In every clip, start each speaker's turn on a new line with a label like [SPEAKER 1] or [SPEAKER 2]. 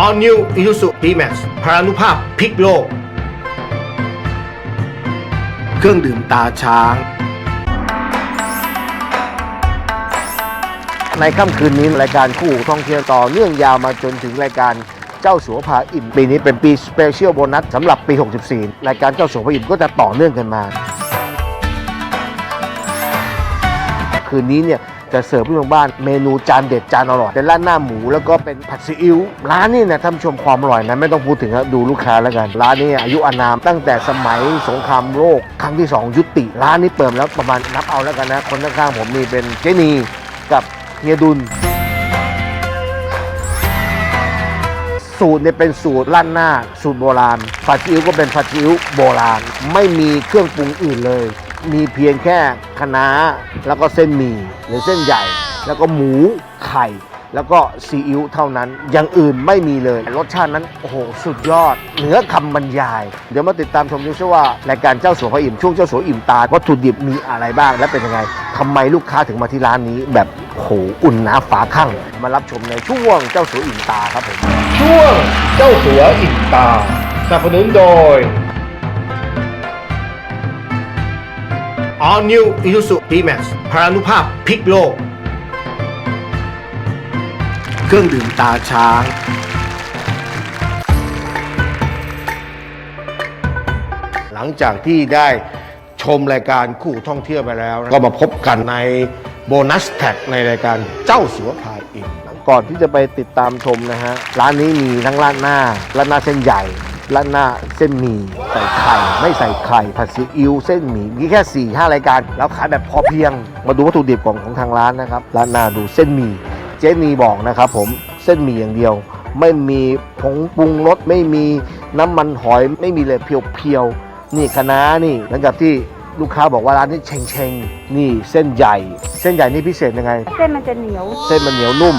[SPEAKER 1] All New Isuzu D-Max พลานุภาพพลิกโลก เครื่องดื่มตาช้าง ในค่ำคืนนี้รายการคู่ท่องเที่ยวต่อเนื่องยาวมาจนถึงรายการ เจ้าสัวพาอิ่มปีนี้เป็นปีสเปเชียลโบนัสสำหรับปี 64 รายการเจ้าสัวพาอิ่มก็จะต่อเนื่องกันมา คืนนี้เนี่ยจะเสิร์ฟผู้ชมบ้านเมนูจานเด็ดจานอร่อยเป็นร้านหน้าหมูแล้วก็เป็นผัดซีอิ๊วร้านนี้นะท่านชมความอร่อยนะไม่ต้องพูดถึงดูลูกค้าแล้วกัน ร้านนี้อายุอานามตั้งแต่สมัยสงครามโลกครั้งที่ 2 ยุติ ร้านนี้เปิดแล้วประมาณนับเอาแล้วกันนะ คนข้างๆผมนี่เป็นเจนีกับเฮียดุล สูตรเนี่ยเป็นสูตรล้านหน้า สูตรโบราณผัดซีอิ๊วก็เป็นผัดซีอิ๊วโบราณ ไม่มีเครื่องปรุงอื่นเลย มีเพียงแค่คะน้าแล้วก็เส้นหมี่หรือเส้นใหญ่ แล้วก็หมูไข่ แล้วก็ซีอิ๊วเท่านั้นอย่างอื่นไม่มีเลย รสชาตินั้นโอ้โหสุดยอด เหนือคำบรรยาย เดี๋ยวมาติดตามชมดูซิว่ารายการเจ้าสัวพระอิ่มช่วงเจ้าสัวอิ่มตาวัตถุดิบมีอะไรบ้างและเป็นยังไงทำไมลูกค้าถึงมาที่ร้านนี้แบบโหอุ่นหนาฝาข้างมารับชมในช่วงเจ้าสัวอิ่มตาครับผมช่วงเจ้าสัวอิ่มตาสนับสนุนโดย All New Isuzu D-Max พลานุภาพพลิกโลก เครื่องดื่มตาช้าง หลังจากที่ได้ชมรายการคู่ท่องเที่ยวไปแล้วก็มาพบกันในโบนัสแท็กในรายการเจ้าสัวพายอินก่อนที่จะไปติดตามชมนะฮะ ร้านนี้มีทั้งร้านหน้าร้านหน้าเส้นใหญ่ร้านหน้าเส้นหมี่ใส่ไข่ ไม่ใส่ไข่ผัดซีอิ๊วเส้นหมี่มีแค่4ี่ห้ารายการ แล้วขายแบบพอเพียง มาดูวัตถุดิบของของทางร้านนะครับ ร้านหน้าดูเส้นหมี่ เจนีบอกนะครับผมเส้นหมี่อย่างเดียว ไม่มีผงปรุงรสไม่มีน้ำมันหอยไม่มีเลยเพียวๆนี่คะน้านี่หลังจากที่ลูกค้าบอกว่าร้านนี้เชงเชงๆนี่เส้นใหญ่ เส้นใหญ่นี่พิเศษยังไง
[SPEAKER 2] เส้นมันจะเหนียว
[SPEAKER 1] เส้นมันเหนียวนุ่ม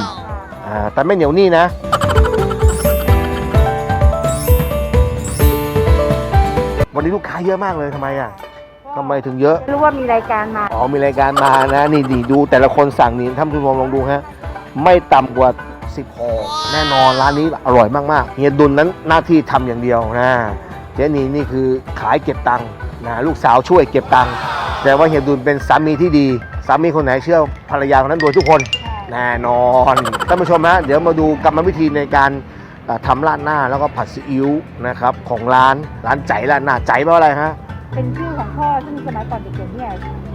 [SPEAKER 1] อ่าแต่ไม่เหนียวนี่นะ วันนี้ลูกค้าเยอะมากเลยทำไมอะทำไมถึงเยอะ
[SPEAKER 2] รู้ว่ามีรายการมา
[SPEAKER 1] อ๋อมีรายการมานะนี่ดีดูแต่ละคนสั่งนี่ท่านผู้ชมลองดูฮะ ไม่ต่ำกว่า10ห่อแน่นอนร้านนี้อร่อยมากๆเฮียดุลนั้นหน้าที่ทำอย่างเดียวนะเจนี่นี่คือขายเก็บตังค์นะลูกสาวช่วยเก็บตังค์แต่ว่าเฮียดุลเป็นสามีที่ดีสามีคนไหนเชื่อภรรยาคนนั้นรวยทุกคน แน่นอนท่านผู้ชมฮะเดี๋ยวมาดูกรรมวิธีในการเอ่อทำราดหน้าแล้วก็ผัดซีอิ๊วนะครับของร้านร้านใจราดหน้าใจแปลว่าอะไรฮะ
[SPEAKER 2] เป็นชื่อของพ่อซึ่งสมัยก่อนเด็กๆเนี่ยคือแง่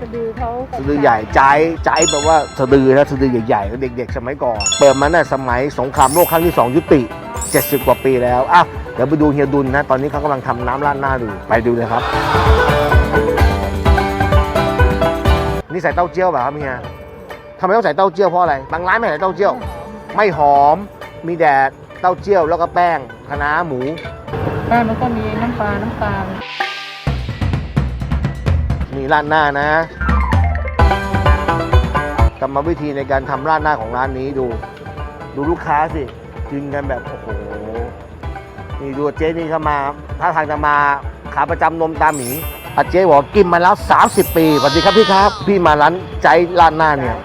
[SPEAKER 2] สะดือเขา
[SPEAKER 1] สะดือใหญ่ใจใจแปลว่าสะดือนะสะดือใหญ่ๆของเด็ก ๆ สมัยก่อน เปิดมาเนี่ยสมัยสงครามโลกครั้งที่ 2 ยุติ 70 กว่าปีแล้วอะเดี๋ยวไปดูเฮียดุลนะ ตอนนี้เขากำลังทำน้ำราดหน้าดูไปดูเลยครับ นี่ใส่เต้าเจี้ยวเปล่ะครับเฮียทำไมต้องใส่เต้าเจี้ยวเพราะอะไรบางร้านไม่ใส่เต้าเจี้ยว ไม่หอม มีแดดเต้าเจี้ยวแล้วก็แป้งคะน้าหมู
[SPEAKER 2] แป้งมันก็มีน้ำปลาน้ำตาล
[SPEAKER 1] นี่ราดหน้านะ กรรมวิธีในการทำราดหน้าของร้านนี้ดู ดูลูกค้าสิกินกันแบบโอ้โหนี่ดูเจ๊นี่เข้ามาถ้าทางจะมาขาประจำนมตาหมีอาเจ๊บอกกินมาแล้ว 30 ปีสวัสดีครับพี่ครับ พี่มาร้านใจราดหน้าเนี่ย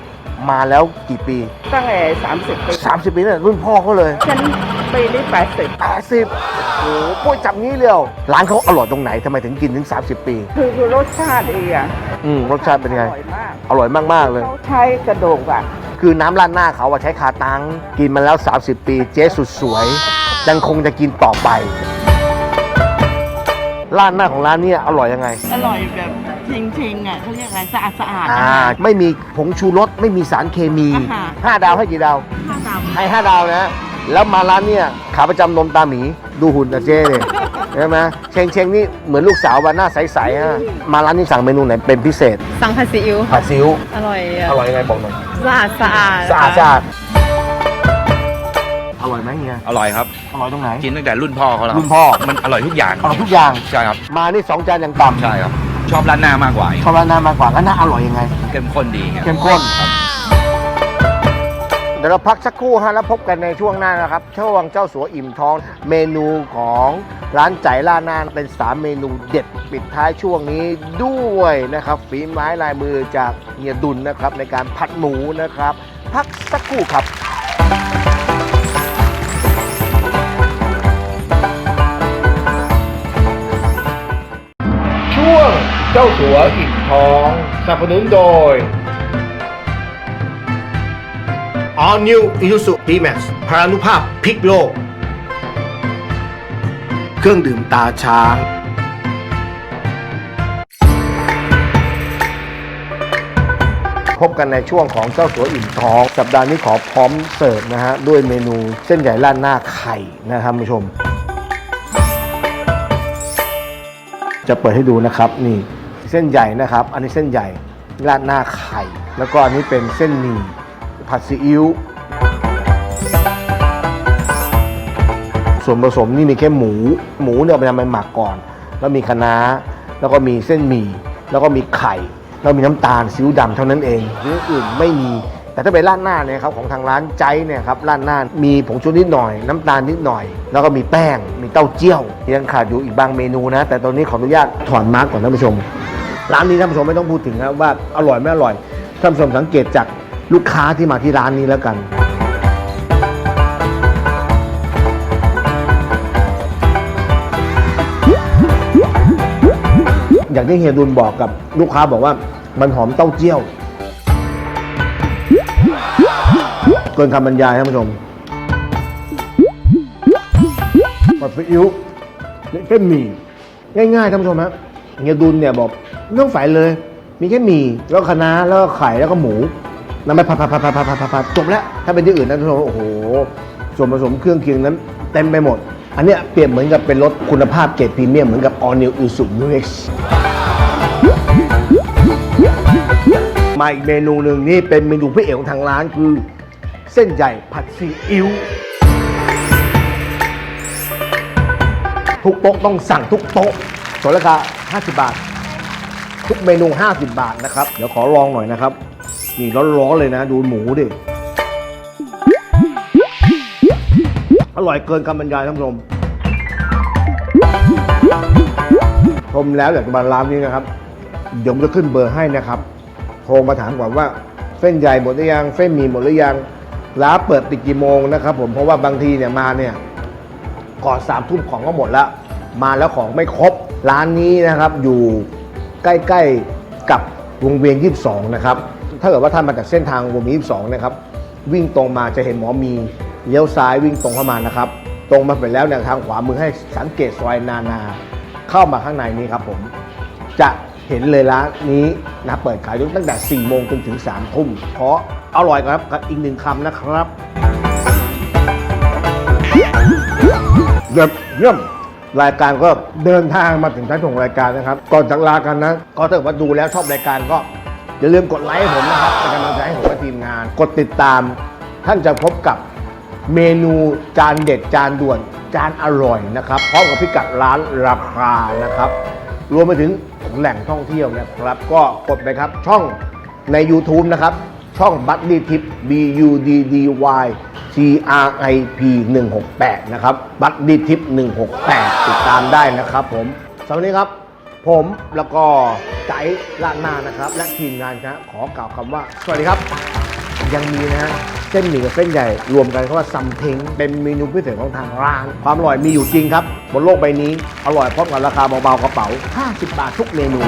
[SPEAKER 1] มาแล้วกี่ปี
[SPEAKER 3] ตั้งแต่สามสิบปี
[SPEAKER 1] 30 ปีเนี่ยรุ่นพ่อเขาเลย
[SPEAKER 3] ฉันปีนี้แปดสิบ
[SPEAKER 1] 80 โอ้โหป่วยจับงี้เลยเหรอร้านเขาอร่อยตรงไหนทำไมถึงกินถึง 30 ปี
[SPEAKER 3] คือคือรสชาติดีอะ
[SPEAKER 1] อืมรสชาติเป็นไง
[SPEAKER 3] อร่อยมาก
[SPEAKER 1] อร่อยมาก ๆ เลย
[SPEAKER 3] เขาใช้กระดูกอะ
[SPEAKER 1] คือน้ำราดหน้าเขาอะใช้คาตังกินมาแล้ว 30 ปีเจ๊สุดสวยยังคงจะกินต่อไปราดหน้าของร้านเนี่ยอร่อยยังไง
[SPEAKER 3] อร่อยแบบจริงๆอะเขาเรียกอะไรสะอาดสะอาด
[SPEAKER 1] อ่า ไม่มีผงชูรสไม่มีสารเคมี
[SPEAKER 3] อ่าฮะ
[SPEAKER 1] 5 ดาวให้กี่ดาว
[SPEAKER 3] ข้าวด
[SPEAKER 1] ให้ 5 ดาวนะ แล้วมาร้านเนี่ยขาประจำนมตาหมีดูหุ่นนะเจ๊เลยใช่ไหมเชงเชงนี่เหมือนลูกสาววันหน้าใสๆฮะมาร้านนี้สั่งเมนูไหนเป็นพิเศษ
[SPEAKER 4] สั่งผัดซีอิ๊ว
[SPEAKER 1] ผัดซิว
[SPEAKER 4] อร่อยอะ
[SPEAKER 1] อร่อยยังไงบอกหน่อย
[SPEAKER 4] สะอาดสะอาด
[SPEAKER 1] สะอาดสะอาดอร่อยไหมเฮีย
[SPEAKER 5] อร่อยครับ
[SPEAKER 1] อร่อยตรงไหน
[SPEAKER 5] กินตั้งแต่รุ่นพ่อเขาแล้ว
[SPEAKER 1] รุ่นพ่อ
[SPEAKER 5] มันอร่อยทุกอย่าง
[SPEAKER 1] อร่อยทุกอย่าง
[SPEAKER 5] ใช่ครับ
[SPEAKER 1] มานี่สองจานอย่างต่ำ
[SPEAKER 5] ใช่ครับ ชอบร้านหน้ามากกว่า
[SPEAKER 1] ชอบร้านหน้ามากกว่าร้านหน้าอร่อยยังไง
[SPEAKER 5] เข้มข้นดีครับ
[SPEAKER 1] เข้มข้น ดี๋ยวเราพักสักครู่ฮะแล้วพบกันในช่วงหน้านะครับช่วงเจ้าสัวอิ่มท้อง เมนูของร้านใจล่านานเป็น3เมนูเด็ดปิดท้ายช่วงนี้ด้วยนะครับฝีไม้ลายมือจากเฮียดุลนะครับในการผัดหมูนะครับ พักสักครู่ครับช่วงเจ้าสัวอิ่มท้องสนับสนุนโดย All New Isuzu D-Max พรานุภาพพลิกโลก เครื่องดื่มตาช้าง พบกันในช่วงของเจ้าสัวอิ่มท้อง สัปดาห์นี้ขอพร้อมเสิร์ฟนะฮะ ด้วยเมนูเส้นใหญ่ราดหน้าไข่นะครับคุณผู้ชม จะเปิดให้ดูนะครับ นี่เส้นใหญ่นะครับ อันนี้เส้นใหญ่ราดหน้าไข่ แล้วก็อันนี้เป็นเส้นหมี่ ผัดซีอิ๊วส่วนผสมนี่มีแค่หมู หมูเนี่ยเอาไปทำเป็นหมักก่อน แล้วมีคะน้า แล้วก็มีเส้นหมี่ แล้วก็มีไข่ แล้วมีน้ำตาลซีอิ๊วดำเท่านั้นเองเรื่องอื่นไม่มี แต่ถ้าเป็นราดหน้าเนี่ยครับของทางร้านใจเนี่ยครับราดหน้ามีผงชูนิดหน่อย น้ำตาลนิดหน่อย แล้วก็มีแป้ง มีเต้าเจี้ยว ยังขาดอยู่อีกบางเมนูนะ แต่ตอนนี้ขออนุญาตถอนมาร์กก่อนท่านผู้ชม ร้านนี้ท่านผู้ชมไม่ต้องพูดถึงนะว่าอร่อยไม่อร่อย ท่านผู้ชมสังเกตจาก ลูกค้าที่มาที่ร้านนี้แล้วกัน อย่างที่เฮียดุลบอกกับลูกค้าบอกว่ามันหอมเต้าเจี้ยว เกินคำบรรยายท่านผู้ชมผัดซีอิ๊วเส้นหมี่ง่ายๆท่านผู้ชมฮะเฮียดุลเนี่ยบอกไม่ต้องใส่เลย มีแค่หมี่แล้วก็คะน้าแล้วก็ไข่แล้วก็หมู น้ำไม่ผัดผัดผัดผัดผัดผัดผัดจบแล้ว ถ้าเป็นที่อื่นนะทุกคนโอ้โหส่วนผสมเครื่องเคียงนั้นเต็มไปหมด อันเนี้ยเปรียบเหมือนกับเป็นรถคุณภาพเกรดพรีเมียมเหมือนกับ All New Isuzu UX มาอีกเมนูหนึ่งนี่เป็นเมนูพี่เอ๋ของทางร้านคือ เส้นใหญ่ผัดซีอิ๊วทุกโต๊ะต้องสั่งทุกโต๊ะส่วนราคา50 บาท ทุกเมนู 50 บาทนะครับ เดี๋ยวขอลองหน่อยนะครับ นี่ร้อนๆเลยนะ ดูหมูดิ อร่อยเกินคำบรรยายท่านผู้ชม ชมแล้วอยากจะมาร้านนี้นะครับ เดี๋ยวผมจะขึ้นเบอร์ให้นะครับ โทรมาถามก่อนว่า เส้นใหญ่หมดหรือยัง เส้นหมี่หมดหรือยัง ร้านเปิดปิดกี่โมงนะครับผม เพราะว่าบางทีเนี่ยมาเนี่ย ก่อนสามทุ่มของก็หมดล้วมาแล้วของไม่ครบ ร้านนี้นะครับอยู่ใกล้ๆกับวงเวียน 22 นะครับ ถ้าเกิดว่าท่านมาจากเส้นทางวงเวียน22นะครับ วิ่งตรงมาจะเห็นหมอมีเลี้ยวซ้ายวิ่งตรงเข้ามานะครับ ตรงมาไปแล้วเนี่ยทางขวามือให้สังเกตซอยนานาเข้ามาข้างในนี้ครับผม จะเห็นเลยร้านนี้นะเปิดขายตั้งแต่ 4 โมงจนถึง 3 ทุ่มขออร่อยครับกับอีกหนึ่งคำนะครับเยี่ยมเยี่ยมรายการก็เดินทางมาถึงท้ายของรายการนะครับ ก่อนจากลากันนะก็ถ้าว่าดูแล้วชอบรายการก็ อย่าลืมกดไลค์ผมนะครับเป็นกำลังใจให้ผมและทีมงาน กดติดตาม ท่านจะพบกับเมนูจานเด็ดจานด่วนจานอร่อยนะครับพร้อมกับพิกัดร้านราคานะครับ รวมไปถึงแหล่งท่องเที่ยวนะครับ ก็กดไปครับช่องใน YouTube นะครับ ช่องบัตดีทิป B U D D Y T R I P 168 นะครับบัตดีทิป 168 ติดตามได้นะครับผมสำหรับวันนี้ครับ ผมแล้วก็ใจลาดหน้านะครับ และทีมงานครับขอกล่าวคำว่า สวัสดีครับ ยังมีนะฮะเส้นหมี่กับเส้นใหญ่รวมกันเขาว่าซัมเทงเป็นเมนูพิเศษของทางร้าน ความอร่อยมีอยู่จริงครับ บนโลกใบนี้อร่อยพร้อมกับราคาเบาๆกระเป๋า 50 บาททุกเมนู